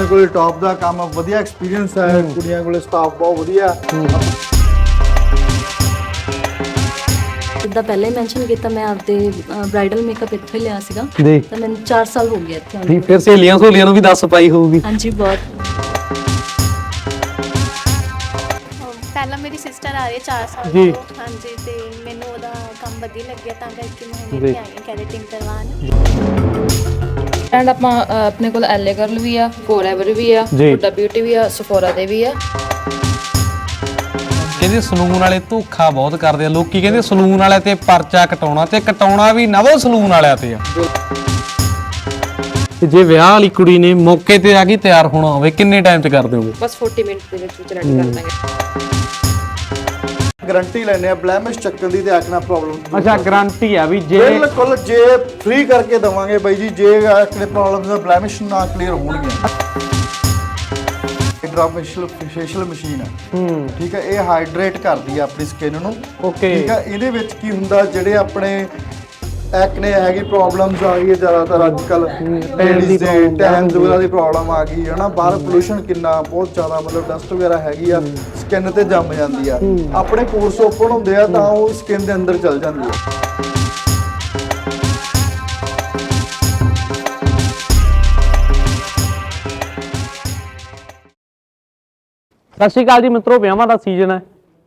ਆਪਣੇ ਕੋਲੇ ਟੌਪ ਦਾ ਕੰਮ ਆ, ਵਧੀਆ ਐਕਸਪੀਰੀਅੰਸ ਹੈ। ਕੁੜੀਆਂ ਕੋਲੇ ਸਟਾਫ ਬਹੁਤ ਵਧੀਆ। ਜਿੱਦਾਂ ਪਹਿਲੇ ਮੈਂਸ਼ਨ ਕੀਤਾ ਮੈਂ ਆਪਦੇ ਬ੍ਰਾਈਡਲ ਮੇਕਅਪ ਇੱਥੋਂ ਹੀ ਲਿਆ ਸੀਗਾ। ਜੀ। ਤਾਂ ਮੈਨੂੰ 4 ਸਾਲ ਹੋ ਗਏ ਇੱਥੇ ਆਉਂਦੇ ਠੀਕ ਫਿਰ ਸਹੇਲੀਆਂ ਸਹੂਲੀਆਂ ਨੂੰ ਵੀ ਦੱਸ ਪਾਈ ਹੋਊਗੀ। ਹਾਂਜੀ ਬਹੁਤ। ਪਹਿਲਾਂ ਮੇਰੀ ਸਿਸਟਰ ਆ ਰਹੀ ਹੈ 4 ਸਾਲ ਜੀ। ਤੋਂ। ਹਾਂਜੀ ਤੇ ਮੈਨੂੰ ਉਹਦਾ ਕੰਮ ਵਧੀਆ ਲੱਗਿਆ ਤਾਂ ਕਰਕੇ ਮੈਂ ਜੀ। ਇੱਥੇ ਆਈ ਹਾਂ ਕੈਰੇਟਿੰਗ ਕਰਵਾਉਣ। ਐਂਡ ਆਪਾਂ ਅ, ਆਪਣੇ ਕੋਲ ਐਲੇ ਗਰਲ ਵੀ ਆ ਫੋਰਐਵਰ ਵੀ ਆ ਜੀ। ਹੁੱਡਾ ਬਿਊਟੀ ਵੀ ਆ ਸਫੋਰਾ ਦੇ ਵੀ ਆ। ਕਹਿੰਦੇ ਸਲੂਨ ਵਾਲੇ ਧੋਖਾ ਬਹੁਤ ਕਰਦੇ ਆ ਲੋਕੀ ਕਹਿੰਦੇ ਸਲੂਨ ਵਾਲਿਆਂ ਤੇ ਪਰਚਾ ਕਟਾਉਣਾ ਤੇ ਕਟਾਉਣਾ ਵੀ ਨਵੋ ਸਲੂਨ ਵਾਲਿਆਂ ਤੇ ਆ। ਤੇ ਜੇ ਵਿਆਹ ਵਾਲੀ ਕੁੜੀ ਨੇ ਮੌਕੇ ਤੇ ਆ ਗਈ ਤਿਆਰ ਹੋਣਾ ਹੋਵੇ ਕਿੰਨੇ ਟਾਈਮ 'ਚ ਕਰ ਦਿਓਗੇ? ਬਸ 40 ਮਿੰਟ ਦੇ ਵਿੱਚ ਵਿੱਚ ਰੈਡੀ ਕਰ ਦਾਂਗੇ। ਗਾਰੰਟੀ ਲੈਣੇ ਆ ਬਲੈਮਿਸ਼ ਚੱਕਣ ਦੀ ਤੇ ਆਕਣਾ ਪ੍ਰੋਬਲਮ ਅੱਛਾ ਗਾਰੰਟੀ ਆ ਵੀ ਜੇ ਬਿਲਕੁਲ ਜੇ ਫ੍ਰੀ ਕਰਕੇ ਦਵਾਂਗੇ ਬਾਈ ਜੀ ਜੇ ਆਕਨੇ ਪ੍ਰੋਬਲਮਸ ਦਾ ਬਲੈਮਿਸ਼ ਨਾ ਕਲੀਅਰ ਹੋਣਗੀਆਂ। ਡ੍ਰੌਪ ਫੇਸ਼ੀਅਲ ਮਸ਼ੀਨ ਹੈ ਹੂੰ। ਠੀਕ ਹੈ ਇਹ ਹਾਈਡਰੇਟ ਕਰਦੀ ਹੈ ਆਪਣੀ ਸਕਿਨ ਨੂੰ। ਓਕੇ ਠੀਕ ਹੈ ਇਹਦੇ ਵਿੱਚ ਕੀ ਹੁੰਦਾ ਜਿਹੜੇ ਆਪਣੇ ਐਕਨੇ ਹੈਗੀ ਪ੍ਰੋਬਲਮਸ ਆ ਗਈ ਜ਼ਿਆਦਾਤਰ ਅੱਜ ਕੱਲ ਲੇਡੀਜ਼ ਦੇ ਟੈਨ ਵਗੈਰਾ ਦੀ ਪ੍ਰੋਬਲਮ ਆ ਗਈ ਹੈ ਨਾ। ਬਾਹਰ ਪੋਲੂਸ਼ਨ ਕਿੰਨਾ ਬਹੁਤ ਜ਼ਿਆਦਾ ਮਤਲਬ ਡਸਟ ਵਗੈਰਾ ਹੈਗੀ ਆ ਸਕਿਨ ਤੇ ਜੰਮ ਜਾਂਦੀ ਆ। ਆਪਣੇ ਪੋਰਸ ਓਪਨ ਹੁੰਦੇ ਆ ਤਾਂ ਉਹ ਸਕਿਨ ਦੇ ਅੰਦਰ ਚਲ ਜਾਂਦੀ ਆ। ਸਤਿ ਸ਼੍ਰੀ ਅਕਾਲ ਜੀ ਮਿੱਤਰੋ ਵਿਆਹਾਂ ਦਾ ਸੀਜ਼ਨ ਹੈ।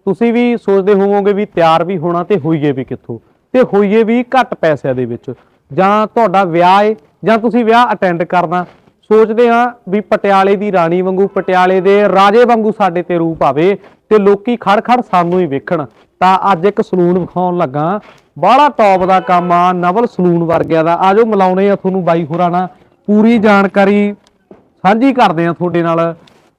ਤੁਸੀਂ ਵੀ ਸੋਚਦੇ ਹੋਵੋਗੇ ਵੀ ਤਿਆਰ ਵੀ ਹੋਣਾ ਤੇ ਹੋਈਏ ਵੀ ਕਿੱਥੋਂ। ਤੇ ਹੋਈਏ ਵੀ ਘੱਟ ਪੈਸਿਆਂ ਦੇ ਵਿੱਚ। ਜਾਂ ਤੁਹਾਡਾ ਵਿਆਹ ਹੈ ਜਾਂ ਤੁਸੀਂ ਵਿਆਹ ਅਟੈਂਡ ਕਰਨਾ। ਸੋਚਦੇ ਆ ਵੀ ਪਟਿਆਲੇ ਦੀ ਰਾਣੀ ਵਾਂਗੂ ਪਟਿਆਲੇ ਦੇ ਰਾਜੇ ਵਾਂਗੂ ਸਾਡੇ ਤੇ ਰੂਪ ਆਵੇ ਤੇ ਲੋਕੀ ਖੜ ਖੜ ਸਾਨੂੰ ਹੀ ਵੇਖਣ। ਤਾਂ ਅੱਜ ਇੱਕ ਸਲੂਨ ਵਿਖਾਉਣ ਲੱਗਾ। ਬਾਹਲਾ ਟੌਪ ਦਾ ਕੰਮ ਆ ਨਵਲ ਸਲੂਨ ਵਰਗਿਆ ਦਾ। ਆਜੋ ਮਿਲਾਉਣੇ ਆ ਤੁਹਾਨੂੰ ਬਾਈ ਹੋਰਾਂ ਨਾਲ। ਪੂਰੀ ਜਾਣਕਾਰੀ ਸਾਂਝੀ ਕਰਦੇ ਆ ਤੁਹਾਡੇ ਨਾਲ।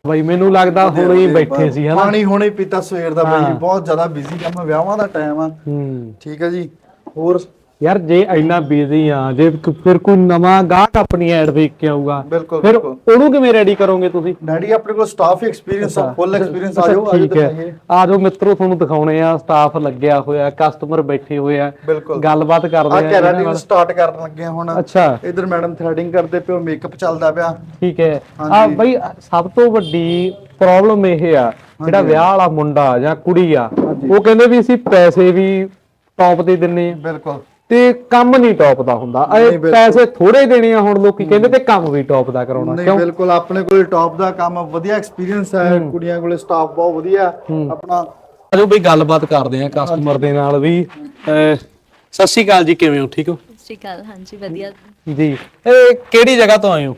ਬਾਈ ਮੈਨੂੰ ਲੱਗਦਾ ਹੁਣੇ ਹੀ ਬੈਠੇ ਸੀ ਹਨਾ? ਪਾਣੀ ਹੁਣੇ ਪੀਤਾ ਸਵੇਰ ਦਾ ਬਾਈ। ਬਹੁਤ ਜ਼ਿਆਦਾ ਬਿਜ਼ੀ ਕੰਮ ਵਿਆਹਾਂ ਦਾ ਟਾਈਮ ਆ। ਹੂੰ। ਠੀਕ ਹੈ ਜੀ। ਹੋਰ ਯਾਰ ਜੇ ਇੰਨਾ ਬਿਜ਼ੀ ਆ ਜੇ ਕ- ਫਿਰ ਕੋਈ ਨਵਾਂ ਗਾਹਕ ਆਪਣੀ ਐਡ ਦੇਖ ਕੇ ਆਊਗਾ। ਬਿਲਕੁਲ, ਫਿਰ ਬਿਲਕੁਲ। ਉਹਨੂੰ ਕਿਵੇਂ ਰੈਡੀ ਕਰੋਗੇ ਤੁਸੀਂ? ਡੈਡੀ ਆਪਣੇ ਕੋਲ ਸਟਾਫ ਐਕਸਪੀਰੀਅੰਸ ਆ ਫੁੱਲ ਐਕਸਪੀਰੀਅੰਸ ਆ ਅੱਛਾ, ਜਾਓ ਅੱਜ ਠੀਕ ਹੈ। ਦਿਖਾਈਏ ਆਜੋ ਮਿੱਤਰੋ ਤੁਹਾਨੂੰ ਦਿਖਾਉਣੇ ਆ ਸਟਾਫ ਲੱਗਿਆ ਹੋਇਆ ਕਸਟਮਰ ਬੈਠੇ ਹੋਏ ਆ ਬਿਲਕੁਲ। ਗੱਲਬਾਤ ਆ ਕਰਦੇ ਆ ਇਹਨਾਂ ਕੈਰਾਟਿਨ ਨਾਲ। ਸਟਾਰਟ ਕਰਨ ਲੱਗੇ ਆ ਹੁਣ। ਅੱਛਾ। ਇਧਰ ਮੈਡਮ ਥ੍ਰੈਡਿੰਗ ਕਰਦੇ ਪਿਓ ਮੇਕਅਪ ਚੱਲਦਾ ਪਿਆ। ਠੀਕ ਹੈ। ਆ ਹਾਂਜੀ। ਬਈ ਸਭ ਤੋਂ ਵੱਡੀ ਪ੍ਰੋਬਲਮ ਇਹ ਆ ਜਿਹੜਾ ਵਿਆਹ ਵਾਲਾ ਮੁੰਡਾ ਜਾਂ ਕੁੜੀ ਆ ਉਹ ਕਹਿੰਦੇ ਵੀ ਅਸੀਂ ਪੈਸੇ ਵੀ ਟੌਪ ਦੇ ਦਿੰਨੇ ਆ। ਬਿਲਕੁਲ। ਤੇ ਕੰਮ ਨਹੀਂ ਟੌਪ ਦਾ ਹੁੰਦਾ। ਇਹ। ਪੈਸੇ ਥੋੜੇ ਦੇਣੇ ਆ ਹੁਣ ਲੋਕੀ ਕਹਿੰਦੇ ਤੇ ਕੰਮ ਵੀ ਟੌਪ ਦਾ ਕਰਾਉਣਾ। ਨਹੀਂ ਕਿਉਂ? ਬਿਲਕੁਲ ਆਪਣੇ ਕੋਲੇ ਟੌਪ ਦਾ ਕੰਮ ਵਧੀਆ ਐਕਸਪੀਰੀਅੰਸ ਹੈ ਕੁੜੀਆਂ ਕੋਲੇ ਸਟਾਫ ਬਹੁਤ ਵਧੀਆ। ਆਪਣਾ ਅਜੋ ਬਈ ਗੱਲਬਾਤ ਕਰਦੇ ਆ ਕਸਟਮਰ ਦੇ ਨਾਲ ਵੀ। ਸਤਿ ਸ਼੍ਰੀ ਅਕਾਲ ਜੀ ਕਿਵੇਂ ਹੋ? ਠੀਕ ਹੋ? ਸਤਿ ਸ਼੍ਰੀ ਅਕਾਲ ਹਾਂਜੀ ਵਧੀਆ। ਜੀ। ਇਹ ਕਿਹੜੀ ਜਗ੍ਹਾ ਤੋਂ ਆਏ ਹੋ?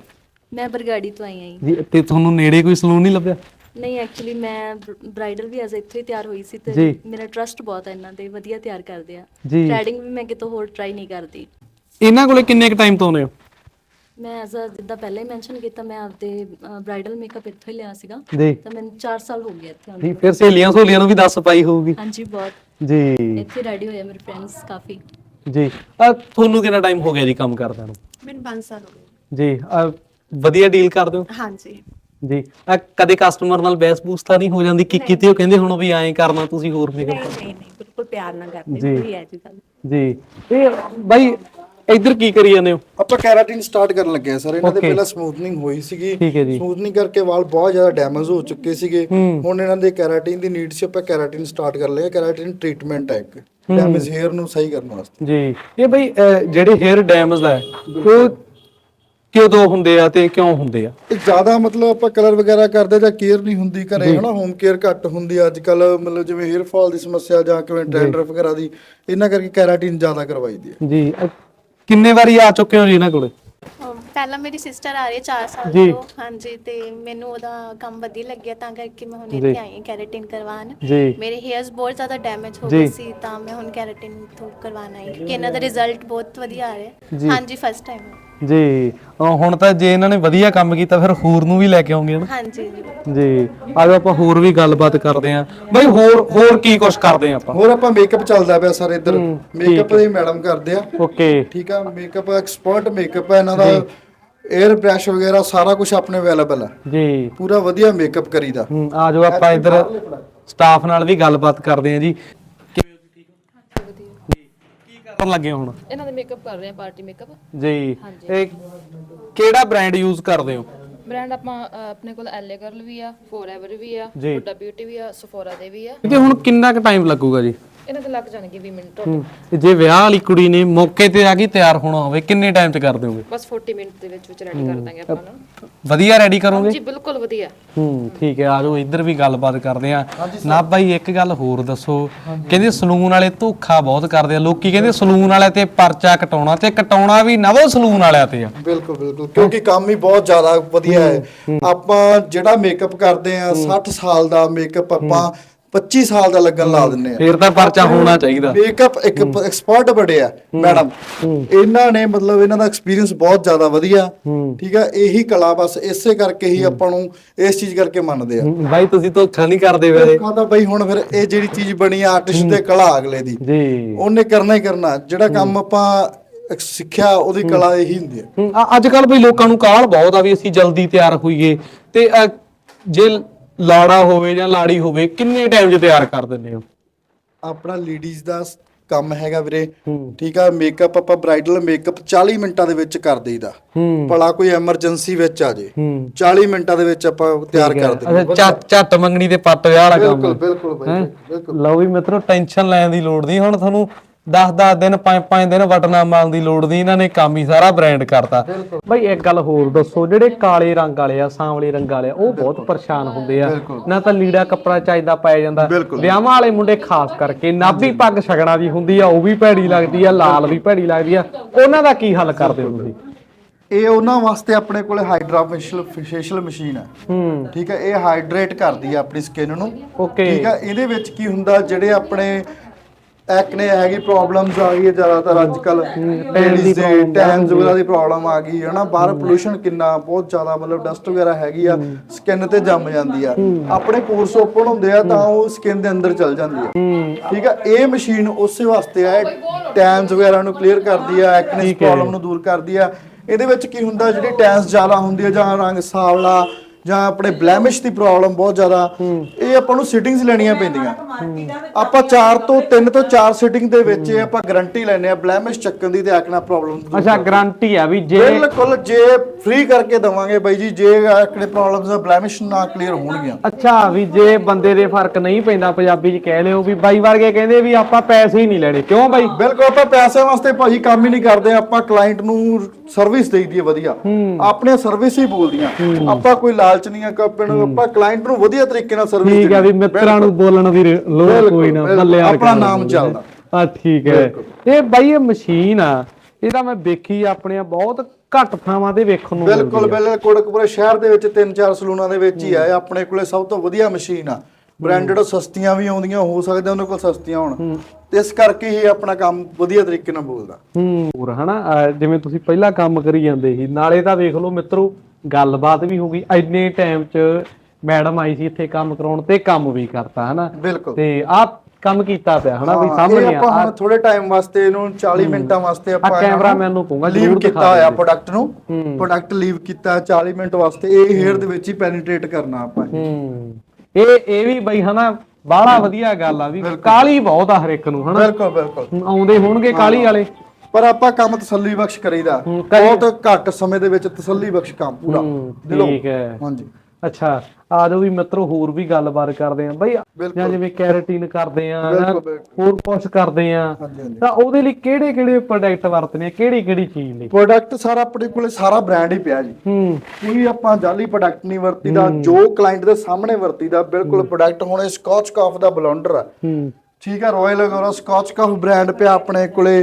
ਮੈਂ ਬਰਗਾੜੀ ਤੋਂ ਆਈ ਹਾਂ। ਜੀ ਤੇ ਤੁਹਾਨੂੰ ਨੇੜੇ ਕੋਈ ਸਲੂਨ ਨਹੀਂ ਲੱਭਿਆ? ਨਹੀਂ ਐਕਚੁਅਲੀ ਮੈਂ ਬ੍ਰਾਈਡਲ ਵੀ ਐਜ਼ ਇੱਥੋਂ ਹੀ ਤਿਆਰ ਹੋਈ ਸੀ ਤੇ ਜੀ। ਮੇਰਾ ਟਰਸਟ ਬਹੁਤ ਹੈ ਇਹਨਾਂ ਤੇ ਵਧੀਆ ਤਿਆਰ ਕਰਦੇ ਆ। ਜੀ। ਥ੍ਰੈਡਿੰਗ ਵੀ ਮੈਂ ਕਿਤੋਂ ਹੋਰ ਟਰਾਈ ਨਹੀਂ ਕਰਦੀ। ਇਹਨਾਂ ਕੋਲੇ ਕਿੰਨੇ ਕ ਟਾਈਮ ਤੋਂ ਆਉਂਦੇ ਹੋ? ਮੈਂ ਐਜ਼ ਜਿੱਦਾਂ ਪਹਿਲੇ ਮੈਂਸ਼ਨ ਕੀਤਾ ਮੈਂ ਆਪਦੇ ਬ੍ਰਾਈਡਲ ਮੇਕਅਪ ਇੱਥੋਂ ਹੀ ਲਿਆ ਸੀਗਾ। ਜੀ। ਤਾਂ ਮੈਨੂੰ 4 ਸਾਲ ਹੋ ਗਏ ਇੱਥੇ ਆਉਂਦੇ ਜੀ ਫਿਰ ਸਹੇਲੀਆਂ ਸਹੂਲੀਆਂ ਨੂੰ ਵੀ ਦੱਸ ਪਾਈ ਹੋਊਗੀ। ਹਾਂਜੀ ਬਹੁਤ। ਜੀ। ਇੱਥੇ ਰੈਡੀ ਹੋਏ ਆ ਮੇਰੇ ਫਰੈਂਡਸ ਕਾਫੀ। ਜੀ। ਅਹ, ਤੁਹਾਨੂੰ ਕਿੰਨਾ ਟਾਈਮ ਹੋ ਗਿਆ ਜੀ ਕੰਮ ਕਰਦਿਆਂ ਨੂੰ? ਮੈਨੂੰ 5 ਸਾਲ ਹੋ ਗਏ। ਜੀ ਅਹ, ਵਧੀਆ ਡੀਲ ਕਰਦੇ ਹੋ? ਹਾਂਜੀ। ਜੀ। ਅਹ, ਕਦੇ ਕਸਟਮਰ ਨਾਲ ਬਹਿਸ ਬੂਸ ਤਾਂ ਨਹੀਂ ਹੋ ਜਾਂਦੀ? ਕਿ ਕਿਤੇ ਉਹ ਕਹਿੰਦੇ ਹੁਣ ਵੀ ਐਂ ਕਰਨਾ ਤੁਸੀਂ ਹੋਰ ਮੇਕਅਪ ਨਹੀਂ ਨਹੀਂ ਬਿਲਕੁਲ ਪਿਆਰ ਨਾਲ ਕਰਦੇ ਜੀ। ਕੋਈ ਹੈ ਜੀ ਗੱਲ ਜੀ। ਇਹ ਬਾਈ ਇੱਧਰ ਕੀ ਕਰੀ ਜਾਂਦੇ ਹੋ? ਆਪਾਂ ਕੈਰਾਟਿਨ ਸਟਾਰਟ ਕਰਨ ਲੱਗੇ ਆ ਸਰ। ਇਹਨਾਂ ਦੇ Okay. ਪਹਿਲਾਂ ਸਮੂਥਨਿੰਗ ਹੋਈ ਸੀਗੀ। ਠੀਕ ਹੈ ਜੀ। ਸਮੂਥਨਿੰਗ ਕਰਕੇ ਵਾਲ ਬਹੁਤ ਜ਼ਿਆਦਾ ਡੈਮੇਜ ਹੋ ਚੁੱਕੇ ਸੀਗੇ। ਹੁਣ ਇਹਨਾਂ ਦੇ ਕੈਰਾਟਿਨ ਦੀ ਨੀਡ ਸੀ ਆਪਾਂ ਕੈਰਾਟਿਨ ਸਟਾਰਟ ਕਰ ਲਿਆ ਕੈਰਾਟਿਨ ਟ੍ਰੀਟਮੈਂਟ ਹੈ ਇੱਕ। ਡੈਮੇਜ ਹੇਅਰ ਨੂੰ ਸਹੀ ਕਰਨ ਵਾਸਤੇ। ਜੀ। ਇਹ ਬਈ ਅਹ, ਜਿਹੜੇ ਹੇਅਰ ਡੈਮੇਜ ਹੈ ਉਹ ਕਿਉਂ ਹੁੰਦੇ ਆ ਤੇ ਕਿਉਂ ਹੁੰਦੇ ਆ? ਇਹ ਜ਼ਿਆਦਾ ਮਤਲਬ ਆਪਾਂ ਕਲਰ ਵਗੈਰਾ ਕਰਦੇ ਜਾਂ ਕੇਅਰ ਨਹੀਂ ਹੁੰਦੀ ਘਰੇ ਹਨਾ? ਹੋਮ ਕੇਅਰ ਘੱਟ ਹੁੰਦੀ ਆ। ਅੱਜ ਕੱਲ ਮਤਲਬ ਜਿਵੇਂ ਹੇਅਰ ਫਾਲ ਦੀ ਸਮੱਸਿਆ ਜਾਂ ਕਿਵੇਂ ਡੈਂਡਰਫ ਵਗੈਰਾ ਦੀ ਇਹਨਾਂ ਕਰਕੇ ਕੈਰਾਟਿਨ ਜ਼ਿਆਦਾ ਕਰਵਾਈਦੀ ਹੈ ਜੀ। ਕਿੰਨੇ ਵਾਰੀ ਆ ਚੁੱਕੇ ਹੋ ਜੀ ਇਹਨਾਂ ਕੋਲੇ? ਅਮ ਪਹਿਲਾਂ ਮੇਰੀ ਸਿਸਟਰ ਆ ਰਹੀ ਹੈ 4 ਸਾਲ ਜੀ। ਤੋਂ। ਹਾਂਜੀ ਤੇ ਮੈਨੂੰ ਉਹਦਾ ਕੰਮ ਵਧੀਆ ਲੱਗਿਆ ਤਾਂ ਕਰਕੇ ਮੈਂ ਹੁਣ ਜੀ। ਇੱਥੇ ਆਈ ਹਾਂ ਕੈਰੇਟਿਨ ਕਰਵਾਉਣ। ਜੀ। ਮੇਰੇ ਹੇਅਰਸ ਬਹੁਤ ਜ਼ਿਆਦਾ ਡੈਮੇਜ ਹੋ ਜੀ। ਗਏ ਸੀ ਤਾਂ ਮੈਂ ਹੁਣ ਕੈਰੇਟਿਨ ਤੋਂ ਕਰਵਾਉਣ ਆਈ ਕਿਉਂਕਿ ਇਹਨਾਂ ਦਾ ਰਿਜ਼ਲਟ ਬਹੁਤ ਵਧੀਆ ਆ ਰਿਹਾ। ਜੀ। ਹੈ ਹਾਂਜੀ ਫਸਟ ਟਾਈਮ ਜੀ। ਅਹ, ਹੁਣ ਤਾਂ ਜੇ ਇਹਨਾਂ ਨੇ ਵਧੀਆ ਕੰਮ ਕੀਤਾ ਫਿਰ ਹੋਰ ਨੂੰ ਵੀ ਲੈ ਕੇ ਆਉਂਗੇ ਨਾ। ਹਾਂਜੀ ਜੀ। ਜੀ। ਆਜੋ ਆਪਾਂ ਹੋਰ ਵੀ ਗੱਲਬਾਤ ਕਰਦੇ ਆਂ ਬਈ ਹੋਰ ਹੋਰ ਕੀ ਕੁਛ ਕਰਦੇ ਆਂ ਆਪਾਂ? ਹੋਰ ਆਪਾਂ ਮੇਕਅਪ ਚੱਲਦਾ ਪਿਆ ਸਰ ਇੱਧਰ। ਹੂੰ, ਮੇਕਅਪ ਦੀ ਮੈਡਮ ਕਰਦੇ ਆ। ਓਕੇ। ਠੀਕ ਆ ਮੇਕਅਪ ਐਕਸਪਰਟ ਮੇਕਅਪ ਹੈ ਇਹਨਾਂ ਦਾ 에ਅਰ ਬ੍ਰਸ਼ ਵਗੈਰਾ ਸਾਰਾ ਕੁਝ ਆਪਣੇ ਅਵੇਲੇਬਲ ਹੈ ਜੀ। ਪੂਰਾ ਵਧੀਆ ਮੇਕਅਪ ਕਰੀਦਾ। ਹੂੰ ਆਜੋ ਆਪਾਂ ਇੱਧਰ ਸਟਾਫ ਨਾਲ ਵੀ ਗੱਲਬਾਤ ਕਰਦੇ ਆਂ ਜੀ ਕਿਵੇਂ ਹੋ ਜੀ ਠੀਕ ਹੋ ਜੀ ਕੀ ਕਰਨ ਲੱਗੇ ਹੋ ਹੁਣ? ਇਹਨਾਂ ਦੇ ਮੇਕਅਪ ਕਰ ਰਹੇ ਆ ਪਾਰਟੀ ਮੇਕਅਪ ਜੀ। ਇਹ ਕਿਹੜਾ ਬ੍ਰਾਂਡ ਯੂਜ਼ ਕਰਦੇ ਹੋ? ਬ੍ਰਾਂਡ ਆਪਾਂ ਅ, ਆਪਣੇ ਕੋਲ ਐਲੇ ਗਰਲ ਵੀ ਆ ਫੋਰਐਵਰ ਵੀ ਆ ਜੀ। ਬਿਊਟੀ ਵੀ ਆ ਸਫੋਰਾ ਦੇ ਵੀ ਆ। ਤੇ ਹੁਣ ਕਿੰਨਾ ਕੁ ਟਾਈਮ ਲੱਗੂਗਾ ਜੀ? ਇਹਨਾਂ ਤੇ ਲੱਗ ਜਾਣਗੇ 20 ਮਿੰਟ ਹੂੰ। ਤੇ ਜੇ ਵਿਆਹ ਵਾਲੀ ਕੁੜੀ ਨੇ ਮੌਕੇ ਤੇ ਆ ਗਈ ਤਿਆਰ ਹੋਣਾ ਹੋਵੇ ਕਿੰਨੇ ਟਾਈਮ ਚ ਕਰ ਦਿਓਗੇ? ਬਸ 40 ਮਿੰਟ ਦੇ ਵਿੱਚ ਵਿੱਚ ਰੈਡੀ ਕਰ ਦਾਂਗੇ ਆਪਾਂ ਨੂੰ। ਵਧੀਆ ਰੈਡੀ ਕਰੋਗੇ? ਜੀ ਬਿਲਕੁਲ ਵਧੀਆ। ਹੂੰ ਠੀਕ ਹੈ ਆਜੋ ਇੱਧਰ ਵੀ ਗੱਲਬਾਤ ਕਰਦੇ ਆ ਨਾ ਬਾਈ ਇੱਕ ਗੱਲ ਹੋਰ ਦੱਸੋ। ਕਹਿੰਦੇ ਸਲੂਨ ਵਾਲੇ ਧੋਖਾ ਬਹੁਤ ਕਰਦੇ ਆ। ਲੋਕੀ ਕਹਿੰਦੇ ਸਲੂਨ ਵਾਲਿਆਂ ਤੇ ਪਰਚਾ ਕਟਾਉਣਾ ਤੇ ਕਟਾਉਣਾ ਵੀ ਨਵੋ ਸਲੂਨ ਵਾਲਿਆਂ ਤੇ ਆ। ਬਿਲਕੁਲ ਬਿਲਕੁਲ। ਕਿਉਂਕਿ ਕੰਮ ਹੀ ਬਹੁਤ ਜ਼ਿਆਦਾ ਵਧੀਆ ਹੈ। ਆਪਾਂ ਜਿਹੜਾ ਮੇਕਅਪ ਕਰਦੇ ਆ 60 ਸਾਲ ਦਾ ਮੇਕਅਪ ਆਪਾਂ 25 ਸਾਲ ਦਾ ਲੱਗਣ ਲਾ ਦਿੰਨੇ ਆ। ਫੇਰ ਤਾਂ ਪਰਚਾ ਹੋਣਾ ਚਾਹੀਦਾ। ਮੇਕਅਪ ਇੱਕ ਐਕਸਪਰਟ ਬੜੇ ਆ ਮੈਡਮ ਇਹਨਾਂ ਨੇ ਮਤਲਬ ਇਹਨਾਂ ਦਾ ਐਕਸਪੀਰੀਅੰਸ ਬਹੁਤ ਜ਼ਿਆਦਾ ਵਧੀਆ। ਠੀਕ ਹੈ ਇਹੀ ਕਲਾ ਬਸ ਇਸੇ ਕਰਕੇ ਹੀ ਆਪਾਂ ਨੂੰ ਇਸ ਚੀਜ਼ ਕਰਕੇ ਮੰਨਦੇ ਆ। ਬਾਈ ਤੁਸੀਂ ਧੋਖਾ ਨਹੀਂ ਕਰਦੇ ਵੈਸੇ। ਕਹਿੰਦਾ ਬਈ ਹੁਣ ਫਿਰ ਇਹ ਜਿਹੜੀ ਚੀਜ਼ ਬਣੀ ਆ ਆਰਟਿਸਟ ਦੇ ਕਲਾ ਅਗਲੇ ਦੀ ਜੀ। ਉਹਨੇ ਕਰਨਾ ਹੀ ਕਰਨਾ। ਜਿਹੜਾ ਕੰਮ ਆਪਾਂ ਸਿੱਖਿਆ ਉਹਦੀ ਕਲਾ ਇਹੀ ਹੁੰਦੀ ਹੈ। ਅੱਜ ਕੱਲ ਬਈ ਲੋਕਾਂ ਨੂੰ ਕਾਹਲ ਬਹੁਤ ਆ ਵੀ ਅਸੀਂ ਜਲਦੀ ਤਿਆਰ ਹੋਈਏ। ਤੇ ਜੇ ਲਾੜਾ ਹੋਵੇ ਜਾਂ ਲਾੜੀ ਹੋਵੇ ਕਿੰਨੇ ਟਾਈਮ 'ਚ ਤਿਆਰ ਕਰ ਦਿੰਦੇ ਹੋ? ਆਪਣਾ ਲੇਡੀਜ਼ ਦਾ ਸ- ਕੰਮ ਹੈਗਾ ਵੀਰੇ। ਠੀਕ ਆ ਮੇਕਅਪ ਆਪਾਂ ਬ੍ਰਾਈਡਲ ਮੇਕਅਪ 40 ਮਿੰਟਾਂ ਦੇ ਵਿੱਚ ਕਰ ਦੇਈਦਾ। ਹੂੰ। ਭਲਾ ਕੋਈ ਐਮਰਜੈਂਸੀ ਵਿੱਚ ਆ ਜੇ। ਹੂੰ। 40 ਮਿੰਟਾਂ ਦੇ ਵਿੱਚ ਆਪਾਂ ਤਿਆਰ ਕਰ ਦਿੰਦੇ ਅੱਛਾ ਝੱਟ ਝੱਟ ਮੰਗਣੀ ਤੇ ਪੱਟ ਵਿਆਹ ਵਾਲਾ ਕੰਮ ਬਿਲਕੁਲ ਬਿਲਕੁਲ ਬਾਈ ਲਓ ਵੀ ਮਿੱਤਰੋ ਟੈਨਸ਼ਨ ਲੈਣ ਦੀ ਲੋੜ ਨਹੀਂ। ਹੁਣ ਤੁਹਾਨੂੰ 10-10 ਦਿਨ 5-5 ਦਿਨ ਵਟਣਾ ਮਾਰਨ ਦੀ ਲੋੜ ਨਹੀਂ ਇਹਨਾਂ ਨੇ ਕੰਮ ਹੀ ਸਾਰਾ ਬ੍ਰਾਂਡ ਕਰਤਾ। ਬਈ ਇੱਕ ਗੱਲ ਹੋਰ ਦੱਸੋ ਜਿਹੜੇ ਕਾਲੇ ਰੰਗ ਵਾਲੇ ਆ ਸਾਂਵਲੇ ਰੰਗ ਵਾਲੇ ਆ ਉਹ ਬਹੁਤ ਪਰੇਸ਼ਾਨ ਹੁੰਦੇ ਆ। ਨਾ ਤਾਂ ਲੀੜਾ ਕੱਪੜਾ ਚਾਹੀਦਾ ਪਾਇਆ ਜਾਂਦਾ। ਵਿਆਹਾਂ ਵਾਲੇ ਮੁੰਡੇ ਖਾਸ ਕਰਕੇ ਨਾਭੀ ਪੱਗ ਛਗਣਾ ਦੀ ਹੁੰਦੀ ਆ ਉਹ ਵੀ ਭੈੜੀ ਲੱਗਦੀ ਆ ਲਾਲ ਵੀ ਭੈੜੀ ਲੱਗਦੀ ਆ। ਉਹਨਾਂ ਦਾ ਕੀ ਹੱਲ ਕਰਦੇ ਹੋ ਤੁਸੀਂ? ਇਹ ਉਹਨਾਂ ਵਾਸਤੇ ਆਪਣੇ ਕੋਲੇ ਹਾਈਡਰਾ ਫੇਸ਼ੀਅਲ ਫੇਸ਼ੀਅਲ ਮਸ਼ੀਨ ਹੈ ਹੂੰ। ਠੀਕ ਹੈ ਇਹ ਹਾਈਡਰੇਟ ਕਰਦੀ ਹੈ ਆਪਣੀ ਸਕਿਨ ਨੂੰ। ਓਕੇ ਠੀਕ ਹੈ ਇਹਦੇ ਵਿੱਚ ਕੀ ਹੁੰਦਾ ਜਿਹੜੇ ਆਪਣੇ ਐਕਨੇ ਹੈਗੀ ਪ੍ਰੋਬਲਮਸ ਆ ਗਈ ਹੈ ਜ਼ਿਆਦਾਤਰ ਅੱਜ ਕੱਲ ਲੇਡੀਜ਼ ਦੇ ਟੈਨਸ ਵਗੈਰਾ ਦੀ ਪ੍ਰੋਬਲਮ ਆ ਗਈ ਹੈ ਨਾ। ਬਾਹਰ ਪੋਲੂਸ਼ਨ ਕਿੰਨਾ ਬਹੁਤ ਜ਼ਿਆਦਾ ਮਤਲਬ ਡਸਟ ਵਗੈਰਾ ਹੈਗੀ ਆ ਸਕਿਨ ਤੇ ਜੰਮ ਜਾਂਦੀ ਆ। ਆਪਣੇ ਪੋਰਸ ਓਪਨ ਹੁੰਦੇ ਆ ਤਾਂ ਉਹ ਸਕਿਨ ਦੇ ਅੰਦਰ ਚਲ ਜਾਂਦੀ ਆ। ਠੀਕ ਆ? ਇਹ ਮਸ਼ੀਨ ਉਸੇ ਵਾਸਤੇ ਆ ਟੈਨਸ ਵਗੈਰਾ ਨੂੰ ਕਲੀਅਰ ਕਰਦੀ ਆ ਐਕਨੇ ਪ੍ਰੋਬਲਮ ਨੂੰ ਦੂਰ ਕਰਦੀ ਆ। ਇਹਦੇ ਵਿੱਚ ਕੀ ਹੁੰਦਾ ਜਿਹੜੀ ਟੈਨਸ ਜ਼ਿਆਦਾ ਹੁੰਦੀ ਆ ਜਾਂ ਰੰਗ ਸਾਵਲਾ ਜਾਂ ਆਪਣੇ ਬਲੈਮਿਸ਼ ਦੀ ਪ੍ਰੋਬਲਮ ਬਹੁਤ ਜ਼ਿਆਦਾ ਇਹ ਆਪਾਂ ਨੂੰ ਸਿਟਿੰਗਸ ਲੈਣੀਆਂ ਪੈਂਦੀਆਂ। ਆਪਾਂ 4 ਤੋਂ 3 ਤੋਂ 4 ਸਿਟਿੰਗ ਦੇ ਵਿੱਚ ਇਹ ਆਪਾਂ ਗਾਰੰਟੀ ਲੈਨੇ ਆ ਬਲੈਮਿਸ਼ ਚੱਕਣ ਦੀ ਤੇ ਐਕਨਾ ਪ੍ਰੋਬਲਮ ਅੱਛਾ ਗਾਰੰਟੀ ਆ ਵੀ ਜੇ ਬਿਲਕੁਲ ਜੇ ਫ੍ਰੀ ਕਰਕੇ ਦਵਾਂਗੇ ਬਾਈ ਜੀ ਜੇ ਐਕਨੇ ਪ੍ਰੋਬਲਮਸ ਦਾ ਬਲੈਮਿਸ਼ ਨਾ ਕਲੀਅਰ ਹੋਣਗੀਆਂ। ਅੱਛਾ ਵੀ ਜੇ ਬੰਦੇ ਦੇ ਫ਼ਰਕ ਨਹੀਂ ਪੈਂਦਾ ਪੰਜਾਬੀ ਚ ਕਹਿ ਲਿਓ ਵੀ ਬਾਈ ਵਰਗੇ ਕਹਿੰਦੇ ਵੀ ਆਪਾਂ ਪੈਸੇ ਹੀ ਨਹੀਂ ਲੈਣੇ। ਕਿਉਂ ਬਾਈ? ਬਿਲਕੁਲ ਆਪਾਂ ਪੈਸੇ ਵਾਸਤੇ ਭਾਜੀ ਕੰਮ ਹੀ ਨਹੀਂ ਕਰਦੇ ਆਪਾਂ ਕਲਾਇੰਟ ਨੂੰ ਸਰਵਿਸ ਦੇਈਦੀ ਹੈ ਵਧੀਆ। ਆਪਣੇ ਸਰਵਿਸ ਹੀ ਬੋਲਦੀਆਂ। ਆਪਾਂ ਕੋਈ ਲਾਲਚ ਨਹੀਂ ਆ ਕੱਪਣ ਆਪਾਂ ਕਲਾਇੰਟ ਨੂੰ ਵਧੀਆ ਤਰੀਕੇ ਨਾਲ ਸਰਵਿਸ ਠੀਕ ਹੈ ਵੀ ਮਿੱਤਰਾਂ ਨੂੰ ਬੋਲਣ ਦੀ ਲੋੜ ਕੋਈ ਨਾ। ਬੱਲੇ ਯਾਰ ਆਪਣਾ ਨਾਮ ਚੱਲਦਾ। ਆ ਠੀਕ ਹੈ। ਇਹ ਬਾਈ ਇਹ ਮਸ਼ੀਨ ਆ ਇਹ ਤਾਂ ਮੈਂ ਵੇਖੀ ਆਪਣੇ ਬਹੁਤ ਘੱਟ ਥਾਵਾਂ ਤੇ ਵੇਖਣ ਨੂੰ ਬਿਲਕੁਲ ਆ। ਬਿਲਕੁਲ। ਕੋੜਕਪੁਰੇ ਸ਼ਹਿਰ ਦੇ ਵਿੱਚ ਤਿੰਨ ਚਾਰ ਸਲੂਨਾਂ ਦੇ ਵਿੱਚ ਹੀ ਆ ਆਪਣੇ ਕੋਲੇ ਸਭ ਤੋਂ ਵਧੀਆ ਮਸ਼ੀਨ ਆ। ਬ੍ਰਾਂਡਡ ਸਸਤੀਆਂ ਵੀ ਆਉਂਦੀਆਂ ਹੋ ਸਕਦਾ ਉਹਨਾਂ ਕੋਲ ਸਸਤੀਆਂ ਹੋਣ। ਤੇ ਇਸ ਕਰਕੇ ਹੀ ਆਪਣਾ ਕੰਮ ਵਧੀਆ ਤਰੀਕੇ ਨਾਲ ਬੋਲਦਾ। ਹੂੰ। ਹੋਰ ਹਨਾ ਜਿਵੇਂ ਤੁਸੀਂ ਪਹਿਲਾਂ ਕੰਮ ਕਰੀ ਜਾਂਦੇ ਸੀ ਨਾਲੇ ਤਾਂ ਵੇਖ ਲਓ ਮਿੱਤਰੋ ਗੱਲਬਾਤ ਵੀ ਹੋ ਗਈ। ਇੰਨੇ ਟਾਈਮ 'ਚ ਮੈਡਮ ਆਈ ਸੀ ਇੱਥੇ ਕੰਮ ਕਰਾਉਣ ਤੇ ਕੰਮ ਵੀ ਕਰਤਾ ਹਨਾ? ਬਿਲਕੁਲ। ਤੇ ਆਹ ਕੰਮ ਕੀਤਾ ਪਿਆ ਹਨਾ? ਵੀ ਸਾਹਮਣੇ ਆਪਾਂ ਆ ਹੁਣ ਥੋੜੇ ਟਾਈਮ ਵਾਸਤੇ ਇਹਨੂੰ 40 ਮਿੰਟਾਂ ਵਾਸਤੇ ਆਪਾਂ ਆ ਕੈਮਰਾਮੈਨ ਨੂੰ ਕਹੂੰਗਾ ਲੀਵ ਕੀਤਾ ਹੋਇਆ। ਪ੍ਰੋਡਕਟ ਨੂੰ। ਪ੍ਰੋਡਕਟ ਲੀਵ ਕੀਤਾ 40 ਮਿੰਟ ਵਾਸਤੇ ਇਹ ਹੇਅਰ ਦੇ ਵਿੱਚ ਹੀ ਪੈਨੀਟ੍ਰੇਟ ਕਰਨਾ ਆਪਾਂ ਇਹ ਇਹ ਵੀ ਬਈ ਹਨਾ ਬਾਹਲਾ ਵਧੀਆ ਗੱਲ ਆ ਵੀ ਕਾਲੀ ਬਹੁਤ ਆ ਹਰ ਇੱਕ ਨੂੰ ਹਨਾ? ਬਿਲਕੁਲ ਬਿਲਕੁਲ। ਆਉਂਦੇ ਹੋਣਗੇ ਕਾਲੀ ਵਾਲੇ। ਪਰ ਆਪਾਂ ਕੰਮ ਤਸੱਲੀ ਬਖਸ਼ ਕਰੀਦਾ। ਬਹੁਤ ਘੱਟ ਸਮੇਂ ਦੇ ਵਿੱਚ ਤਸੱਲੀ ਬਖਸ਼ ਕੰਮ ਪੂਰਾ। ਦਿਲੋਂ। ਠੀਕ ਹੈ। ਹਾਂਜੀ। ਅੱਛਾ ਆ ਜਾਓ ਵੀ ਮਿੱਤਰੋ ਹੋਰ ਵੀ ਗੱਲਬਾਤ ਕਰਦੇ ਆਂ ਬਈ। ਜਾਂ ਜਿਵੇਂ ਕੈਰੇਟਿਨ ਕਰਦੇ ਆ। ਹੋਰ ਕੁਝ ਕਰਦੇ ਆ। ਤਾਂ ਉਹਦੇ ਲਈ ਕਿਹੜੇ ਕਿਹੜੇ ਪ੍ਰੋਡਕਟ ਵਰਤਨੇ ਆ? ਕਿਹੜੀ ਕਿਹੜੀ ਚੀਜ਼ ਲਈ? ਪ੍ਰੋਡਕਟ ਸਾਰਾ ਆਪਣੇ ਕੋਲੇ ਸਾਰਾ ਬ੍ਰਾਂਡ ਹੀ ਪਿਆ ਜੀ। ਹੂੰ। ਕੋਈ ਆਪਾਂ ਜਾਲੀ ਪ੍ਰੋਡਕਟ ਨਹੀਂ ਵਰਤੀਦਾ ਜੋ ਕਲਾਇੰਟ ਦੇ ਸਾਹਮਣੇ ਵਰਤੀਦਾ ਬਿਲਕੁਲ ਪ੍ਰੋਡਕਟ ਹੁਣ ਇਹ ਸਕਾਚ ਕਾਫ ਦਾ ਬਲੰਡਰ ਆ। ਹੂੰ। ਠੀਕ ਆ ਰਾਇਲ ਅਗੋਰਾ ਸਕਾਚ ਕਾਫ ਬ੍ਰਾਂਡ ਪਿਆ ਆਪਣੇ ਕੋਲੇ।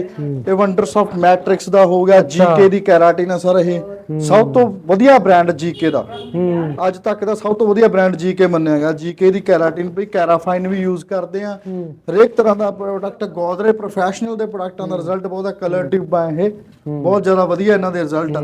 ਇਹ ਵੰਡਰਸ ਆਫ ਮੈਟ੍ਰਿਕਸ ਦਾ ਹੋ ਗਿਆ ਜੀਕੇ ਦੀ ਕੈਰਾਟਿਨ ਆ ਸਰ ਇਹ। ਸਭ ਤੋਂ ਵਧੀਆ ਬ੍ਰਾਂਡ ਜੀਕੇ ਦਾ। ਹੂੰ। ਅੱਜ ਤੱਕ ਦਾ ਸਭ ਤੋਂ ਵਧੀਆ ਬ੍ਰਾਂਡ ਜੀਕੇ ਮੰਨਿਆ ਗਿਆ। ਜੀਕੇ ਦੀ ਕੈਰਾਟਿਨ ਵੀ ਕੈਰਾਫਾਈਨ ਵੀ ਯੂਜ਼ ਕਰਦੇ ਆ। ਹਰੇਕ ਤਰ੍ਹਾਂ ਦਾ ਪ੍ਰੋਡਕਟ ਗੋਦਰੇ ਪ੍ਰੋਫੈਸ਼ਨਲ ਦੇ ਪ੍ਰੋਡਕਟਾਂ ਦਾ ਰਿਜ਼ਲਟ ਬਹੁਤ ਕਲਰ ਟਿਊਬ ਆ ਇਹ। ਬਹੁਤ ਜ਼ਿਆਦਾ ਵਧੀਆ ਇਹਨਾਂ ਦੇ ਰਿਜ਼ਲਟ ਆ।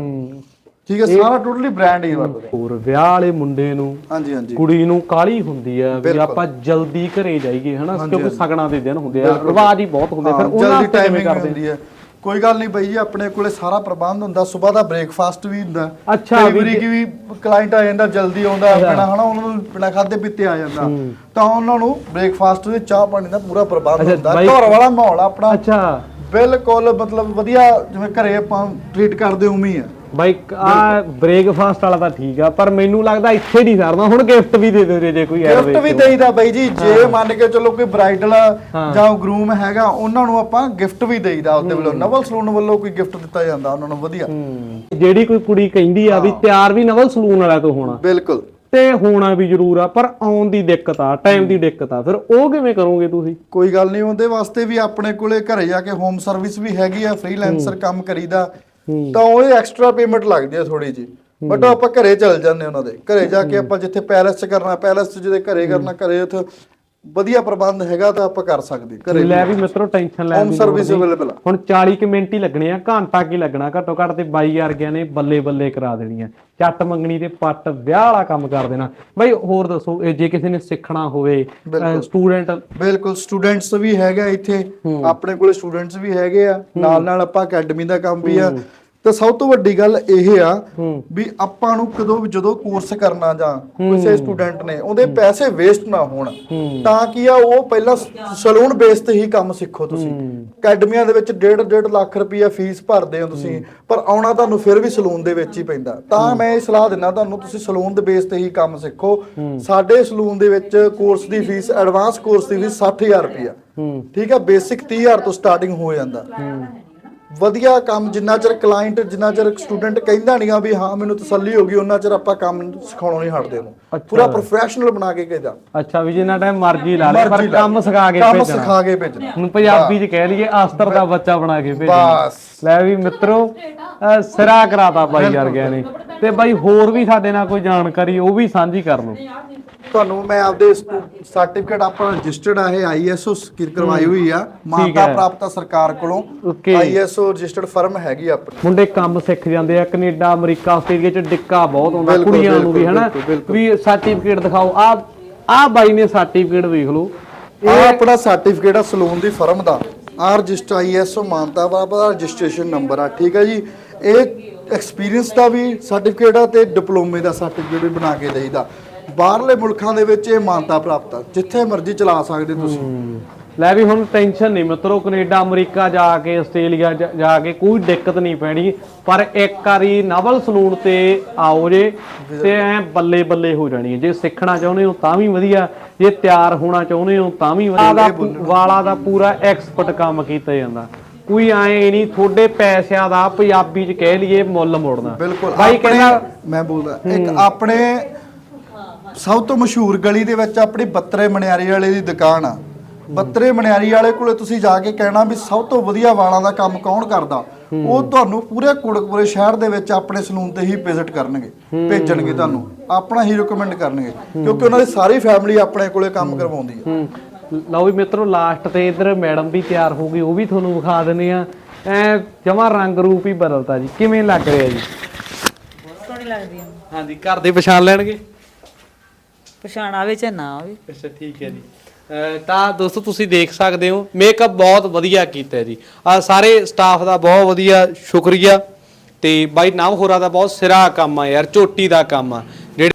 ਠੀਕ ਹੈ ਸਾਰਾ ਟੋਟਲੀ ਬ੍ਰਾਂਡ ਹੀ ਵਰਤਦੇ ਹੋਰ ਵਿਆਹ ਵਾਲੇ ਮੁੰਡੇ ਨੂੰ ਹਾਂਜੀ ਹਾਂਜੀ। ਕੁੜੀ ਨੂੰ ਕਾਲੀ ਹੁੰਦੀ ਆ ਵੀ ਆਪਾਂ ਜਲਦੀ ਘਰੇ ਜਾਈਏ ਹਨਾ? ਕਿਉਂਕਿ ਸਗਣਾ ਦੇ ਦਿਨ ਹੁੰਦੇ ਆ ਰਿਵਾਜ ਹੀ ਬਹੁਤ ਹੁੰਦੇ ਫਿਰ ਉਹਨਾਂ ਵਾਸਤੇ ਕਿਵੇਂ ਟਾਈਮਿੰਗ ਕਰਦੇ? ਕੋਈ ਗੱਲ ਨਹੀਂ ਬਾਈ ਜੀ ਆਪਣੇ ਕੋਲੇ ਸਾਰਾ ਪ੍ਰਬੰਧ ਹੁੰਦਾ ਸਵੇਰ ਦਾ ਬ੍ਰੇਕਫਾਸਟ ਵੀ ਹੁੰਦਾ। ਅੱਛਾ, ਕਈ ਵੀ ਵਾਰੀ ਕੀ ਵੀ ਕਲਾਇੰਟ ਆ ਜਾਂਦਾ ਜਲਦੀ ਆਉਂਦਾ ਆਪਣਾ ਹਨਾ ਉਹਨਾਂ ਨੂੰ ਬਿਨਾਂ ਖਾਦੇ ਪੀਤੇ ਆ ਜਾਂਦਾ। ਤਾਂ ਉਹਨਾਂ ਨੂੰ ਬ੍ਰੇਕਫਾਸਟ ਤੇ ਚਾਹ ਪਾਣੀ ਦਾ ਪੂਰਾ ਪ੍ਰਬੰਧ ਹੁੰਦਾ। ਘਰ ਵਾਲਾ ਮਾਹੌਲ ਆਪਣਾ। ਅੱਛਾ। ਬਿਲਕੁਲ ਮਤਲਬ ਵਧੀਆ ਜਿਵੇਂ ਘਰੇ ਆਪਾਂ ਟ੍ਰੀਟ ਕਰਦੇ ਉਵੇਂ ਹੀ ਆ। ਬਾਈ ਆ ਬ੍ਰੇਕਫਾਸਟ ਵਾਲਾ ਤਾਂ ਠੀਕ ਆ ਪਰ ਮੈਨੂੰ ਲੱਗਦਾ ਇੱਥੇ ਨਹੀਂ ਸਰਦਾ ਹੁਣ ਗਿਫਟ ਵੀ ਦੇ ਦਿਓ ਜੇ ਕੋਈ ਗਿਫਟ ਵੀ ਦੇਈਦਾ ਬਾਈ ਜੀ ਜੇ ਮੰਨ ਕੇ ਚਲੋ ਕੋਈ ਬ੍ਰਾਈਡਲ ਜਾਂ ਗਰੂਮ ਹੈਗਾ ਉਹਨਾਂ ਨੂੰ ਆਪਾਂ ਗਿਫਟ ਵੀ ਦੇਈਦਾ ਉਹਦੇ ਵੱਲੋਂ। ਨਵਲ ਸਲੂਨ ਵੱਲੋਂ ਕੋਈ ਗਿਫਟ ਦਿੱਤਾ ਜਾਂਦਾ ਉਹਨਾਂ ਨੂੰ ਵਧੀਆ। ਜਿਹੜੀ ਕੋਈ ਕੁੜੀ ਕਹਿੰਦੀ ਆ ਵੀ ਤਿਆਰ ਵੀ ਨਵਲ ਸਲੂਨ ਵਾਲਾ ਤੋਂ ਹੋਣਾ। ਬਿਲਕੁਲ। ਤੇ ਹੋਣਾ ਵੀ ਜ਼ਰੂਰ ਆ ਪਰ ਆਉਣ ਦੀ ਦਿੱਕਤ ਆ ਟਾਈਮ ਦੀ ਦਿੱਕਤ ਆ। ਫਿਰ ਉਹ ਕਿਵੇਂ ਕਰੋਗੇ ਤੁਸੀਂ? ਕੋਈ ਗੱਲ ਨਹੀਂ ਉਹਦੇ ਵਾਸਤੇ ਵੀ ਆਪਣੇ ਕੋਲੇ ਘਰੇ ਜਾ ਕੇ ਹੋਮ ਸਰਵਿਸ ਵੀ ਹੈਗੀ ਆ ਫ੍ਰੀਲੈਂਸਰ ਕੰਮ ਕਰੀਦਾ ਤਾਂ ਉਹ ਐਕਸਟਰਾ ਪੇਮੈਂਟ ਲੱਗਦੀ ਆ ਥੋੜੀ ਜੀ ਬਟ ਆਪਾਂ ਘਰੇ ਚੱਲ ਜਾਂਦੇ ਉਹਨਾਂ ਦੇ। ਘਰੇ ਜਾ ਕੇ ਆਪਾਂ ਜਿੱਥੇ ਪੈਲਸ 'ਚ ਕਰਨਾ ਪੈਲਸ 'ਚ ਜਿਹਦੇ ਘਰੇ ਕਰਨਾ ਘਰੇ ਉੱਥੇ ਵਧੀਆ ਪ੍ਰਬੰਧ ਹੈਗਾ ਤਾਂ ਆਪਾਂ ਕਰ ਸਕਦੇ ਘਰੇ ਲੈ ਵੀ ਮਿੱਤਰੋ ਟੈਨਸ਼ਨ ਲੈ ਹੋਮ ਸਰਵਿਸ ਅਵੇਲੇਬਲ ਆ। ਹੁਣ 40 ਕੁ ਮਿੰਟ ਹੀ ਲੱਗਣੇ ਆ ਘੰਟਾ ਕੀ ਲੱਗਣਾ? ਘੱਟੋ ਘੱਟ ਤੇ ਬਾਈ ਵਰਗਿਆਂ ਨੇ ਬੱਲੇ ਬੱਲੇ ਕਰਾ ਦੇਣੀਆਂ। ਚੱਟ ਮੰਗਣੀ ਤੇ ਪੱਟ ਵਿਆਹ ਵਾਲਾ ਕੰਮ ਕਰ ਦੇਣਾ। ਬਾਈ ਹੋਰ ਦੱਸੋ ਜੇ ਕਿਸੇ ਨੇ ਸਿੱਖਣਾ ਹੋਵੇ ਸਟੂਡੈਂਟ ਬਿਲਕੁਲ। ਸਟੂਡੈਂਟਸ ਵੀ ਹੈਗਾ ਇੱਥੇ। ਆਪਣੇ ਕੋਲੇ ਸਟੂਡੈਂਟਸ ਵੀ ਹੈਗੇ ਆ। ਨਾਲ ਨਾਲ ਆਪਾਂ ਅਕੈਡਮੀ ਦਾ ਕੰਮ ਵੀ ਆ। ਤੇ ਸਭ ਤੋਂ ਵੱਡੀ ਗੱਲ ਇਹ ਆ ਵੀ ਆਪਾਂ ਨੂੰ ਕਦੋਂ ਵੀ ਜਦੋਂ ਕੋਰਸ ਕਰਨਾ ਜਾਂ ਕਿਸੇ ਸਟੂਡੈਂਟ ਨੇ ਉਹਦੇ ਪੈਸੇ ਵੇਸਟ ਨਾ ਹੋਣ। ਤਾਂ ਕੀ ਆ ਉਹ ਪਹਿਲਾਂ ਸਲੂਨ ਬੇਸ ਤੇ ਹੀ ਕੰਮ ਸਿੱਖੋ ਤੁਸੀਂ। ਅਕੈਡਮੀਆਂ ਦੇ ਵਿੱਚ 1.5 1.5 ਲੱਖ ਰੁਪਈਆ ਫੀਸ ਭਰਦੇ ਹੋ ਤੁਸੀਂ ਪਰ ਆਉਣਾ ਤੁਹਾਨੂੰ ਫਿਰ ਵੀ ਸਲੂਨ ਦੇ ਵਿੱਚ ਹੀ ਪੈਂਦਾ। ਤਾਂ ਮੈਂ ਇਹ ਸਲਾਹ ਦਿੰਦਾ ਤੁਹਾਨੂੰ ਤੁਸੀਂ ਸਲੂਨ ਦੇ ਬੇਸ ਤੇ ਹੀ ਕੰਮ ਸਿੱਖੋ। ਸਾਡੇ ਸਲੂਨ ਦੇ ਵਿੱਚ ਕੋਰਸ ਦੀ ਫੀਸ ਐਡਵਾਂਸ ਕੋਰਸ ਦੀ ਫੀਸ 60000 ਰੁਪਈਆ। ਠੀਕ ਆ ਬੇਸਿਕ 30000 ਤੋਂ ਸਟਾਰਟਿੰਗ ਹੋ ਜਾਂਦਾ। ਵਧੀਆ ਕੰਮ ਜਿੰਨਾ ਚਿਰ ਕਲਾਇੰਟ ਜਿੰਨਾ ਚਿਰ ਸਟੂਡੈਂਟ ਕਹਿੰਦਾ ਨਹੀਂਗਾ ਵੀ ਹਾਂ ਮੈਨੂੰ ਤਸੱਲੀ ਹੋ ਗਈ ਉਹਨਾਂ ਚਿਰ ਆਪਾਂ ਕੰਮ ਸਿਖਾਉਣੋਂ ਨਹੀਂ ਹਟਦੇ ਉਹਨੂੰ। ਪੂਰਾ ਪ੍ਰੋਫੈਸ਼ਨਲ ਬਣਾ ਕੇ ਭੇਜਦਾ ਅੱਛਾ ਵੀ ਜਿੰਨਾ ਟਾਈਮ ਮਰਜ਼ੀ ਲਾ ਲੈ ਪਰ ਕੰਮ। ਸਿਖਾ ਕੇ ਕੰਮ ਭੇਜਣਾ। ਸਿਖਾ ਕੇ ਭੇਜਣਾ। ਹੁਣ ਪੰਜਾਬੀ ਚ ਕਹਿ ਲਈਏ ਆਸਤਰ ਦਾ ਬੱਚਾ ਬਣਾ ਕੇ ਭੇਜਣਾ। ਬਸ। ਲੈ ਵੀ ਮਿੱਤਰੋ ਸਿਰਾ ਕਰਾਤਾ ਬਾਈ ਵਰਗਿਆਂ ਨੇ। ਤੇ ਬਾਈ ਹੋਰ ਵੀ ਸਾਡੇ ਨਾਲ ਕੋਈ ਜਾਣਕਾਰੀ ਉਹ ਵੀ ਸਾਂਝੀ ਕਰ ਲਓ। ਤੁਹਾਨੂੰ ਮੈਂ ਆਪਦੇ ਸਰਟੀਫਿਕੇਟ ਆਪਣਾ ਰਜਿਸਟਰਡ ਆ ਇਹ ਆਈਐਸਓ ਕਰਵਾਈ ਹੋਈ ਆ। ਮਾਨਤਾ। ਪ੍ਰਾਪਤ ਆ ਸਰਕਾਰ ਕੋਲੋਂ. ਆਈਐਸਓ ਰਜਿਸਟਰਡ ਫਰਮ ਹੈਗੀ ਆ ਆਪਣੀ। ਮੁੰਡੇ ਕੰਮ ਸਿੱਖ ਜਾਂਦੇ ਆ ਕੈਨੇਡਾ ਅਮਰੀਕਾ ਆਸਟ੍ਰੇਲੀਆ ਚ ਡਿੱਕਾ ਬਹੁਤ ਬਿਲਕੁਲ, ਕੁੜੀਆਂ ਨੂੰ ਵੀ ਹਨਾ। ਵੀ ਸਰਟੀਫਿਕੇਟ ਦਿਖਾਓ। ਆ ਆ ਬਾਈ ਨੇ ਸਰਟੀਫਿਕੇਟ ਵੇਖ ਲਓ। ਇਹ ਆਪਣਾ ਸਰਟੀਫਿਕੇਟ ਆ ਸਲੂਨ ਦੀ ਫਰਮ ਦਾ। ਆ ਰਜਿਸਟਰ ਆਈਐਸਓ ਮਾਨਤਾ ਬਾਬਾ ਦਾ ਰਜਿਸਟ੍ਰੇਸ਼ਨ ਨੰਬਰ ਆ ਠੀਕ ਹੈ ਜੀ। ਇਹ ਐਕਸਪੀਰੀਅੰਸ ਦਾ ਵੀ ਸਰਟੀਫਿਕੇਟ ਆ ਤੇ ਡਿਪਲੋਮੇ ਦਾ ਸਰਟੀਫਿਕੇਟ ਵੀ ਬਣਾ ਕੇ ਦੇਈਦਾ। ਬਾਹਰਲੇ ਮੁਲਕਾਂ ਦੇ ਵਿੱਚ ਇਹ ਮਾਨਤਾ ਪ੍ਰਾਪਤ ਆ ਜਿੱਥੇ ਮਰਜ਼ੀ ਚਲਾ ਸਕਦੇ ਤੁਸੀਂ। ਲੈ ਵੀ ਹੁਣ ਟੈਨਸ਼ਨ ਨਹੀਂ ਮਿੱਤਰੋ ਕੈਨੇਡਾ ਅਮਰੀਕਾ ਜਾ ਕੇ ਆਸਟ੍ਰੇਲੀਆ ਜਾ- ਜਾ ਕੇ ਕੋਈ ਦਿੱਕਤ ਨਹੀਂ ਪੈਣੀ। ਪਰ ਇੱਕ ਵਾਰੀ ਨਵਲ ਸਲੂਨ ਤੇ ਆਓ ਜੇ ਤੇ ਐ ਬੱਲੇ ਬੱਲੇ ਹੋ ਜਾਣੀ ਹੈ। ਜੇ ਸਿੱਖਣਾ ਚਾਹੁੰਦੇ ਹੋ ਤਾਂ ਵੀ ਵਧੀਆ ਜੇ ਤਿਆਰ ਹੋਣਾ ਚਾਹੁੰਦੇ ਹੋ ਤਾਂ ਵੀ ਵਧੀਆ। ਦਾ ਵਾਲਾ ਦਾ ਪੂਰਾ ਐਕਸਪਰਟ ਕੰਮ ਕੀਤਾ ਜਾਂਦਾ। ਕੋਈ ਐ ਨਹੀਂ ਤੁਹਾਡੇ ਪੈਸਿਆਂ ਦਾ ਪੰਜਾਬੀ ਚ ਕਹਿ ਲਈਏ ਮੁੱਲ ਮੋੜਨਾ। ਬਿਲਕੁਲ ਬਾਈ ਆਪਣੇ- ਕਹਿੰਦਾ ਮੈਂ ਬੋਲਦਾ ਇੱਕ ਆਪਣੇ ਸਭ ਤੋਂ ਮਸ਼ਹੂਰ ਗਲੀ ਦੇ ਵਿੱਚ ਆਪਣੀ ਬੱਤਰੇ ਮਨਿਆਰੀ ਵਾਲੇ ਦੀ ਦੁਕਾਨ ਆ। ਬੱਤਰੇ ਮਨਿਆਰੀ ਵਾਲੇ ਕੋਲੇ ਤੁਸੀਂ ਜਾ ਕੇ ਕਹਿਣਾ ਵੀ ਸਭ ਤੋਂ ਵਧੀਆ ਵਾਲਾਂ ਦਾ ਕੰਮ ਕੌਣ ਕਰਦਾ? ਉਹ ਤੁਹਾਨੂੰ ਪੂਰੇ ਕੋੜਕਪੁਰੇ ਸ਼ਹਿਰ ਦੇ ਵਿੱਚ ਆਪਣੇ ਸਲੂਨ ਤੇ ਹੀ ਵਿਜ਼ਿਟ ਕਰਨਗੇ ਭੇਜਣਗੇ ਤੁਹਾਨੂੰ। ਆਪਣਾ ਹੀ ਰეკਮੈਂਡ ਕਰਨਗੇ ਕਿਉਂਕਿ ਉਹਨਾਂ ਦੀ ਸਾਰੀ ਫੈਮਿਲੀ ਆਪਣੇ ਕੋਲੇ ਕੰਮ ਕਰਵਾਉਂਦੀ ਹੈ। ਲਓ ਵੀ ਮਿੱਤਰੋ ਲਾਸਟ ਤੇ ਇਧਰ ਮੈਡਮ ਵੀ ਤਿਆਰ ਹੋ ਗਈ ਉਹ ਵੀ ਤੁਹਾਨੂੰ ਵਿਖਾ ਦਿੰਦੇ ਆ। ਐ ਜਮਾ ਰੰਗ ਰੂਪ ਹੀ ਬਦਲਤਾ ਜੀ। ਕਿਵੇਂ ਲੱਗ ਰਿਹਾ ਜੀ? ਸੋਹਣੀ ਲੱਗਦੀ ਆ। ਹਾਂਜੀ ਘਰ ਦੇ ਪਛਾਣ ਲੈਣਗੇ? ਪਛਾਣ ਆਵੇ ਚਾਹੇ ਨਾ ਆਵੇ। ਅੱਛਾ ਠੀਕ ਹੈ ਜੀ। ਅਹ ਤਾਂ ਦੋਸਤੋ ਤੁਸੀਂ ਦੇਖ ਸਕਦੇ ਹੋ ਮੇਕਅਪ ਬਹੁਤ ਵਧੀਆ ਕੀਤਾ ਹੈ ਜੀ। ਆ ਸਾਰੇ ਸਟਾਫ ਦਾ ਬਹੁਤ ਵਧੀਆ ਸ਼ੁਕਰੀਆ। ਤੇ ਬਾਈ ਨਾਮ ਹੋਰਾ ਦਾ ਬਹੁਤ ਸਿਰਾ ਕੰਮ ਆ ਯਾਰ ਝੋਟੀ ਦਾ ਕੰਮ ਆ। ਜਿਹੜੇ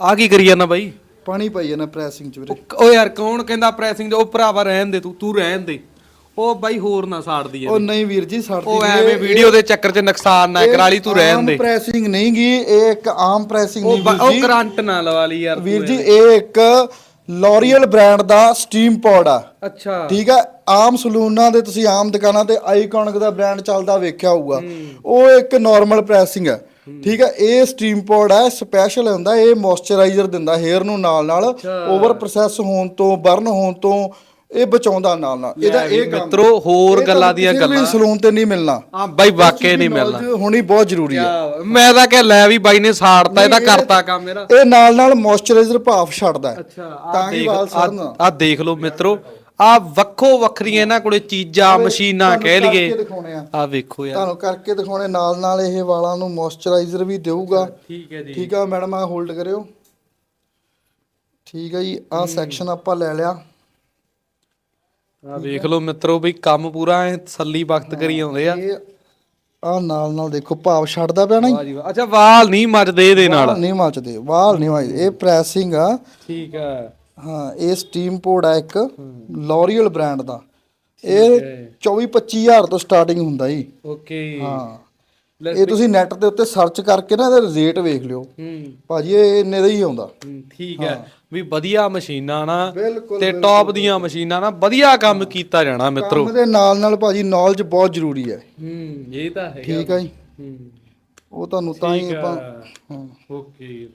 ਆ ਕੀ ਕਰੀ ਜਾਂਦਾ ਬਾਈ? ਪਾਣੀ ਪਾਈ ਜਾਣਾ ਪ੍ਰੈਸਿੰਗ ਚ ਵੀਰੇ। ਉਹ ਯਾਰ ਕੌਣ ਕਹਿੰਦਾ ਪ੍ਰੈਸਿੰਗ ਉਹ ਭਰਾਵਾ ਰਹਿਣ ਦੇ ਤੂੰ ਤੂੰ ਰਹਿਣ ਦੇ। ਉਹ ਬਾਈ ਹੋਰ ਨਾ ਸਾੜਦੀ ਉਹ ਨਹੀਂ ਵੀਰ ਜੀ ਸਾਡੀ ਉਹ ਐਵੇਂ ਵੀਡੀਓ ਦੇ ਚੱਕਰ 'ਚ ਨੁਕਸਾਨ ਨਾ ਕਰਾ ਲਈ ਤੂੰ ਰਹਿਣ ਦੇ। ਪ੍ਰੈਸਿੰਗ ਨਹੀਂ ਗੀ ਇਹ ਇੱਕ ਆਮ ਪ੍ਰੈਸਿੰਗ ਉਹ ਨਹੀਂ ਬ- ਵੀਰ ਉਹ ਜੀ। ਕਰੰਟ ਨਾ ਲਵਾ ਲਈ ਯਾਰ ਵੀਰ ਜੀ ਇਹ ਇੱਕ ਲੋਰੀਅਲ ਬ੍ਰਾਂਡ ਦਾ ਸਟੀਮ ਪਾਊਡ ਆ। ਅੱਛਾ। ਠੀਕ ਆ? ਆਮ ਸਲੂਨਾਂ ਦੇ ਤੁਸੀਂ ਆਮ ਦੁਕਾਨਾਂ ਤੇ ਆਈਕਨਿਕ ਦਾ ਬ੍ਰਾਂਡ ਚੱਲਦਾ ਵੇਖਿਆ ਹੋਊਗਾ। ਉਹ ਇੱਕ ਨਾਰਮਲ ਪ੍ਰੈਸਿੰਗ ਹੈ। ਠੀਕ ਹੈ ਇਹ ਸਟੀਮ ਪਾਊਡ ਹੈ ਸਪੈਸ਼ਲ ਹੁੰਦਾ ਇਹ ਮੋਇਸਚਰਾਈਜ਼ਰ ਦਿੰਦਾ ਹੇਅਰ ਨੂੰ ਨਾਲ ਨਾਲ ਓਵਰ ਪ੍ਰੋਸੈਸ ਹੋਣ ਤੋਂ ਬਰਨ ਹੋਣ ਤੋਂ ਇਹ ਬਚਾਉਂਦਾ ਨਾਲ ਨਾਲ। ਇਹਦਾ ਇਹ ਕੰਮ ਮਿੱਤਰੋ, ਹੋਰ ਇਹ ਗੱਲਾਂ ਤੁਹਾਨੂੰ ਦੀਆਂ ਕਿਸੇ ਵੀ ਗੱਲਾਂ। ਸਲੂਨ ਤੇ ਨਹੀਂ ਮਿਲਣਾ। ਹਾਂ ਬਾਈ ਵਾਕਿਆ ਨਹੀਂ ਮਿਲਣਾ। Knowledge ਹੋਣੀ ਬਹੁਤ ਜ਼ਰੂਰੀ ਹੈ। ਮੈਂ ਤਾਂ ਕਿਹਾ ਲੈ ਵੀ ਬਾਈ ਨੇ ਸਾੜਤਾ ਇਹਦਾ ਇਹ- ਕਰਤਾ ਕੰਮ ਮੇਰਾ। ਇਹ ਨਾਲ ਨਾਲ ਮੋਇਸਚਰਾਈਜ਼ਰ ਭਾਫ ਛੱਡਦਾ ਹੈ। ਅੱਛਾ ਤਾਂ ਕਿ ਵਾਲ ਸੜਨ। ਆ ਦੇਖ ਲਓ ਮਿੱਤਰੋ ਆ ਵੱਖੋ ਵੱਖਰੀਆਂ ਇਹਨਾਂ ਕੋਲੇ ਚੀਜ਼ਾਂ ਮਸ਼ੀਨਾਂ ਤੁਹਾਨੂੰ ਕਹਿ ਲਈਏ। ਦਿਖਾਉਣੇ ਆ। ਆ ਵੇਖੋ ਯਾਰ। ਤੁਹਾਨੂੰ ਕਰਕੇ ਦਿਖਾਉਣੇ ਨਾਲ ਨਾਲ ਇਹ ਵਾਲਾਂ ਨੂੰ ਮੋਇਸਚਰਾਈਜ਼ਰ ਵੀ ਦੇਊਗਾ। ਠੀਕ ਹੈ ਜੀ। ਠੀਕ ਆ ਮੈਡਮ ਆ ਹੋਲਡ ਕਰਿਓ। ਠੀਕ ਆ ਜੀ ਆ ਸੈਕਸ਼ਨ ਆਪਾਂ ਲੈ ਲਿਆ। ਆ ਵੇਖ ਲਓ ਮਿੱਤਰੋ ਵੀ ਕੰਮ ਪੂਰਾ ਐ ਤਸੱਲੀ ਵਕਤ ਕਰੀ ਆਉਂਦੇ ਆ। ਇਹ ਆ ਨਾਲ ਨਾਲ ਦੇਖੋ ਭਾਵ ਛੱਡਦਾ ਪਿਆ ਨਾ ਜੀ। ਵਾਹ ਜੀ ਵਾਹ। ਅੱਛਾ ਵਾਲ ਨਹੀਂ ਮੱਜਦੇ ਇਹਦੇ ਨਾਲ। ਵਾਲ ਨਹੀਂ ਮੱਚਦੇ ਵਾਲ ਨਹੀਂ ਮੱਚਦੇ। ਇਹ ਪ੍ਰੈਸਿੰਗ ਆ। ਠੀਕ ਆ। ਹਾਂ ਇਹ ਸਟੀਮ ਪੋਡ ਆ ਇੱਕ ਲੋਰੀਅਲ ਬ੍ਰਾਂਡ ਦਾ। ਇਹ 24 25000 ਤੋਂ ਸਟਾਰਟਿੰਗ ਹੁੰਦਾ ਜੀ। ਓਕੇ। ਹਾਂ। ਇਹ ਤੁਸੀਂ ਨੈਟ ਦੇ ਉੱਤੇ ਸਰਚ ਕਰਕੇ ਨਾ ਇਹਦਾ ਰੇਟ ਵੇਖ ਲਿਓ। ਹੂੰ। ਭਾਜੀ ਇਹ ਇੰਨੇ ਦਾ ਹੀ ਆਉਂਦਾ। ਹੂੰ, ਠੀਕ ਹੈ। ਵੀ ਵਧੀਆ ਮਸ਼ੀਨਾਂ ਨਾ ਬਿਲਕੁਲ, ਤੇ ਟੌਪ ਦੀਆਂ ਮਸ਼ੀਨਾਂ ਨਾ ਵਧੀਆ ਕੰਮ ਕੀਤਾ ਜਾਣਾ ਮਿੱਤਰੋ। ਕੰਮ ਦੇ ਨਾਲ ਨਾਲ ਭਾਜੀ ਨੌਲੇਜ ਬਹੁਤ ਜ਼ਰੂਰੀ ਹੈ। ਹੂੰ ਇਹ ਤਾਂ ਹੈਗਾ ਠੀਕ ਹੈ ਜੀ। ਹੂੰ। ਉਹ ਤੁਹਾਨੂੰ ਤਾਂ ਹੀ ਠੀਕ ਆਪਾਂ ਹਾਂ। ਓਕੇ।